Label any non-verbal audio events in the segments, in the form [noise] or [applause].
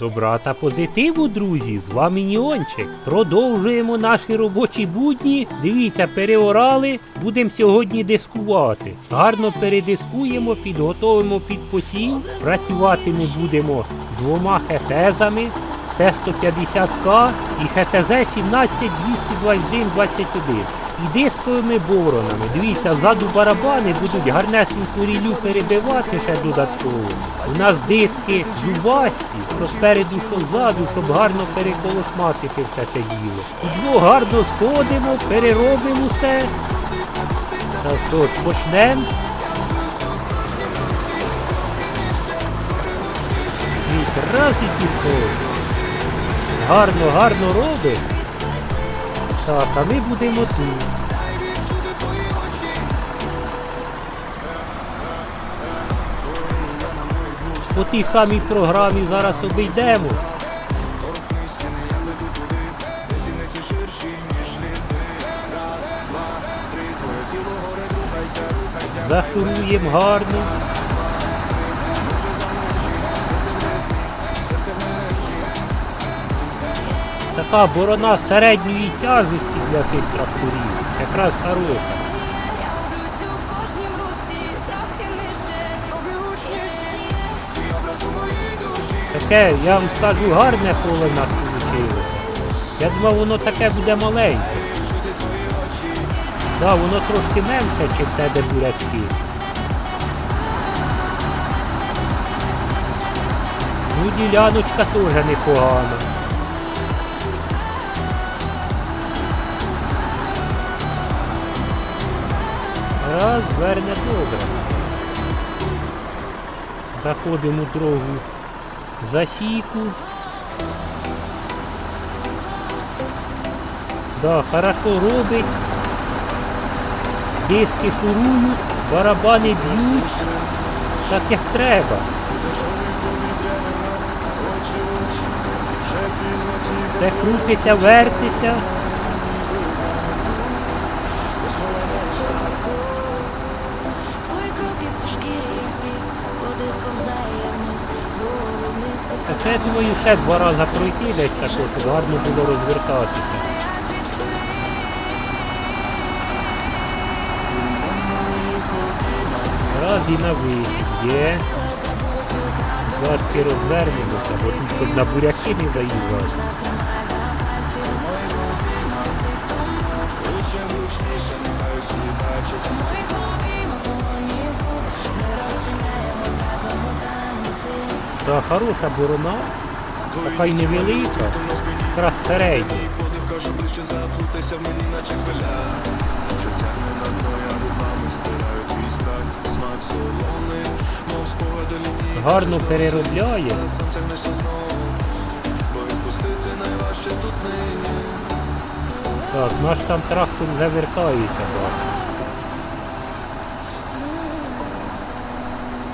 Добра та позитиву, друзі! З вами Ніончик. Продовжуємо наші робочі будні. Дивіться, переорали. Будемо сьогодні дискувати. Гарно передискуємо, підготовимо під посів. Працювати ми будемо двома хетезами. Т-150К і ХТЗ 1722121 і дисковими боронами. Дивіться, ззаду барабани будуть гарнесеньку рілю перебивати ще додатково. У нас диски зубасті, що спереду, що ззаду, щоб гарно переколосматити все це діло. Удвох гарно сходимо, переробимо все. Так що почнемо. Раз і пішов. Гарно, гарно робить. Так, а ми будемо тут. По тій самій програмі зараз обійдемо. Зашуруємо гарно. Така борона середньої тяжкості для цих тракторів. Якраз хороша. Таке, я вам скажу, гарне поле в нас вийшло. Я думав, воно таке буде маленьке. Так, воно трошки менше, ніж в тебе бурячки. Ну, діляночка теж непогана. Раз, верне добре. Заходимо у другу засіку. Да, хорошо робить. Диски шурують, барабани б'ють. Так як треба. Це крутиться, вертиться. Це, я думаю, ще два рази пройти десь так, щоб гарно було розвертатися. Раз і на вихід є. Зараз розвернемося, бо тут щоб на буряки не заїжджати. в моїй голові мовоні Гарно переробляє. Сам тягнешся знову, бо відпустити найважче тут нині Так, наш там трактор вже вертається.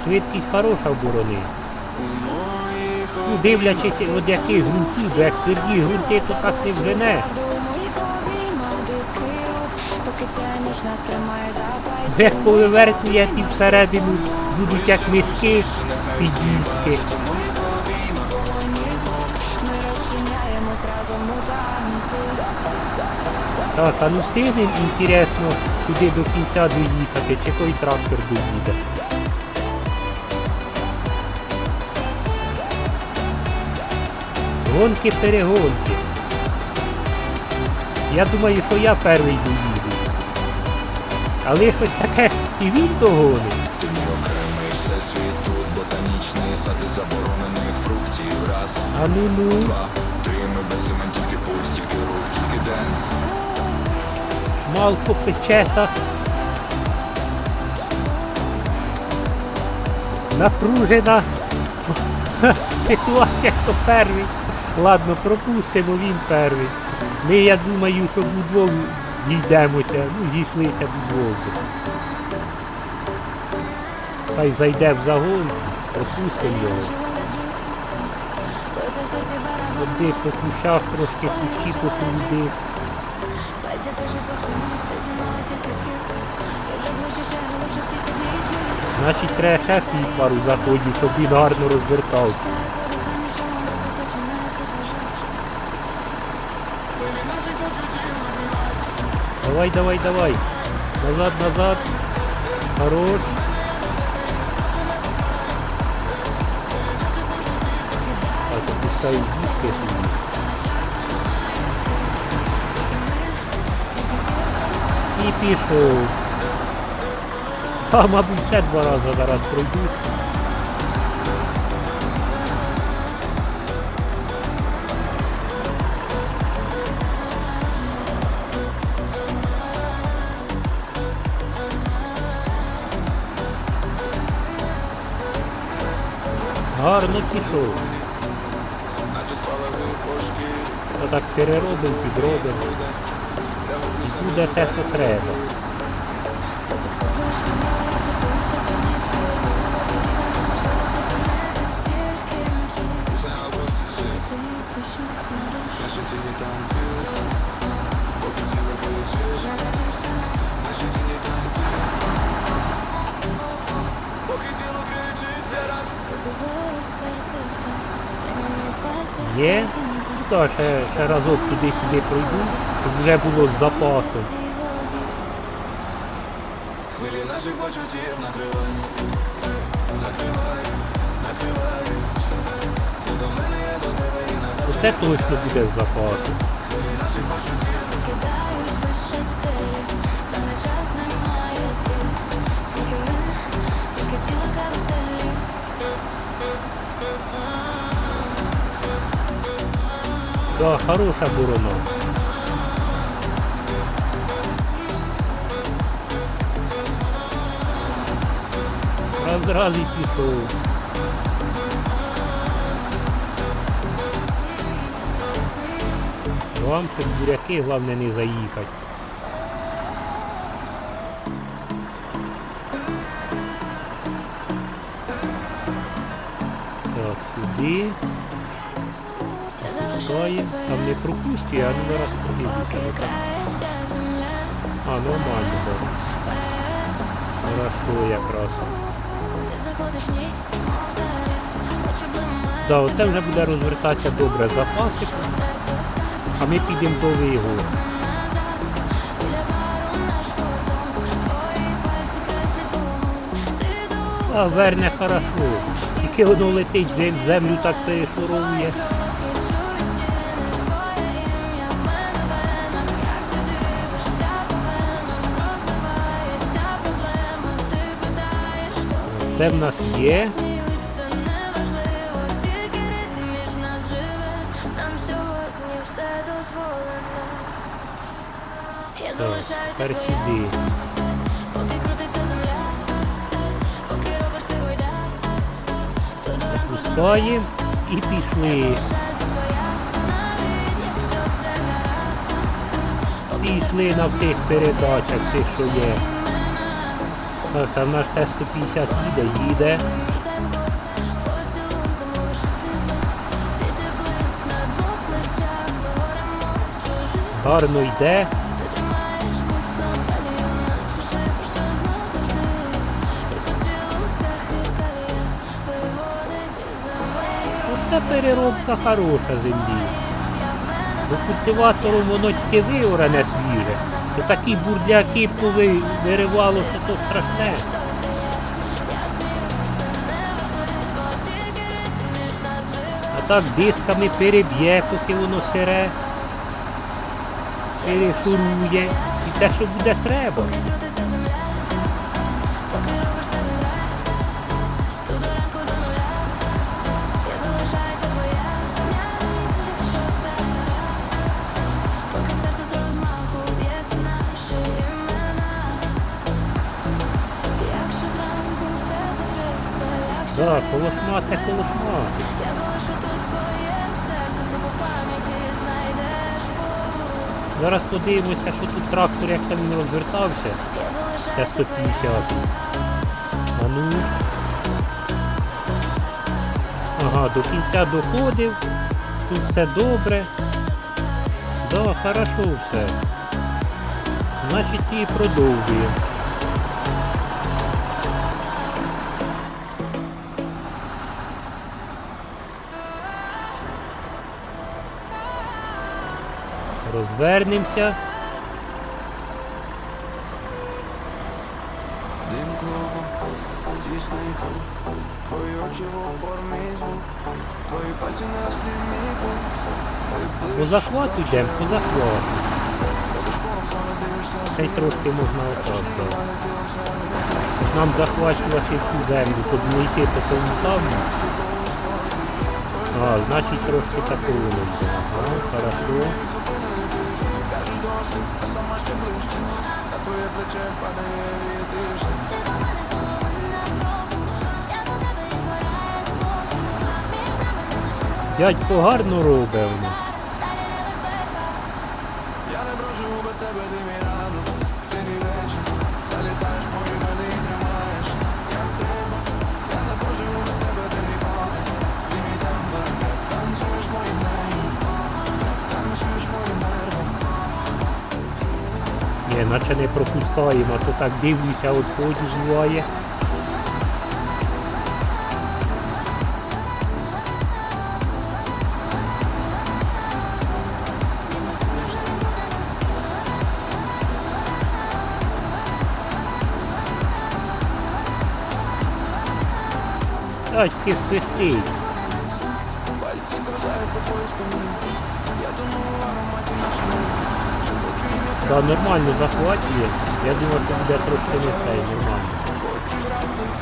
Швидкість хороша в борони. Дивлячись, від яких ґрунтів, як тверді ґрунти, то так не вженеш. Де повивертує ті всередину будуть як миски підільські. Так, а ну встигнемо, інтересно, туди до кінця доїхати, чи той трактор доїде. Гонки перегонки. Я думаю, що я перший доїду. Але щось таке і він догонить. Ти мій окремий всесвіт тут Ботанічний сад заборонених фруктів Раз, А ну ну. два, три, ми без імен, тільки пульс, тільки рух, тільки денс Малко пече так. Напружена [laughs] ситуація, хто перший. Ладно, пропустимо, він перший. Ми, я думаю, що вдвох дійдемося, ну, зійшлися вдвох. Хай зайде в загон, пропустимо його. В Ходи по кущах трошки кущі посуди. Значить, треба ще пару заходів, щоб він гарно розвертався. Давай, давай, давай. Назад, назад. Хорош. Так, опускаю диски собі. І пішов. А, мабуть, ще два рази зараз пройду. Гарно пішов. Отак переробив, підробив. І буде те, що треба. Поки тіло кричить Є? Ну так, ще, ще разок туди-сюди пройду, щоб вже було з запасом. Цій Хвилі наших почуттів накривають, накривають, накривають. Ти до мене, я до тебе і назад. Оце точно буде з запасом. Хвилі наших почуттів Да, хороша борона. Раз раз. Вам щоб буряки, головне не заїхати. Так, сюди. Стоїть, там не твоя а не зараз земля А, нормально, так. Хорошо якраз. Да, оце вже буде розвертатися добре запасик, а ми підемо до вигу. А верне хорошо. Тільки воно летить в землю так перешуровує. Так, залишаюся тепер твоя, сюди. поки крутиться земля Поки робиш ти гойда То до ранку і пішли. Це Пішли на всіх передачах, цих, що є. Там наш Т-150 їде, їде. Гарно йде. Оце переробка хороша землі. Бо культиватором воно тільки виорене свіже. То такі бурдяки виривало, що то страшне. А так дисками переб'є, поки воно сире. Перешурує. І те, що буде треба. Так, і це нема, колошма. Я залишу тут своє серце, ти по пам'яті знайдеш путь. Зараз подивимося, що тут трактор, як там він розвертався. Я Це залишаюся твоя. 150. А ну. Ага, до кінця доходив. Тут все добре. Да, хорошо все. Значить і продовжуємо. Розвернемося. Дим клубом, тісний в звук Твої пальці на Ти По захвату йдемо, по захвату. Ще й трошки можна отак. да. Нам захвачувати всю землю, щоб не йти по тому самому. А, значить трошки такого не буде. Ага, хорошо. Досить, сама ще ближче На твоє плече падає вітиш Ти до мене половина кроку, я до тебе і згорає спокій. Між нами не лишилось Дядько гарно робив. далі небезпека. Я не проживу без тебе, ти мій ранок Ти мій вечір Залітаєш в наче не пропускаємо, а то так дивлюся, от ході буває. Дядьки свистить. Та нормально захвачує. Я думаю, що буде трошки не цей, нормально. Хочеш грати, давай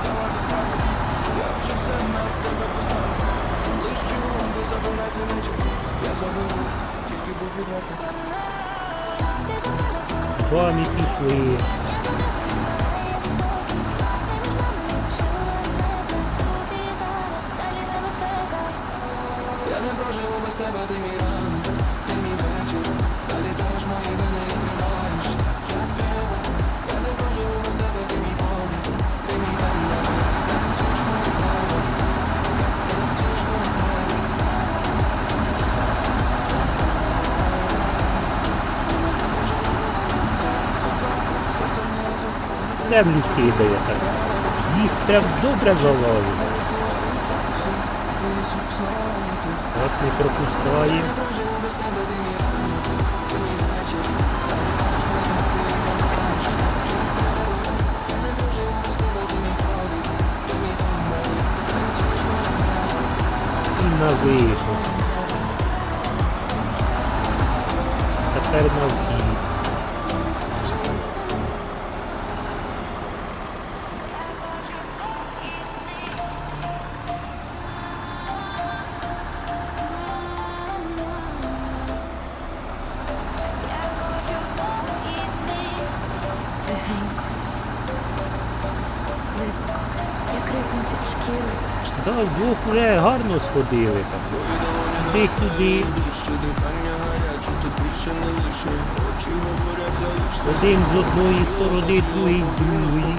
ранок, ти мій вечір Залітаєш в мої вени і тримаєш так, до вдвох вже гарно сходили там. Говорять, залишся Один з одної сторони, другий з другої.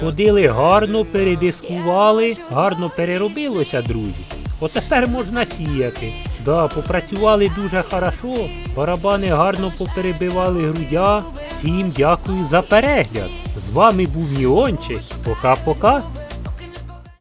Ходили гарно, передискували, гарно переробилося, друзі. От тепер можна сіяти. Да, попрацювали дуже хорошо, барабани гарно поперебивали грудя. Всім дякую за перегляд. З вами був Ніончик. Пока-пока.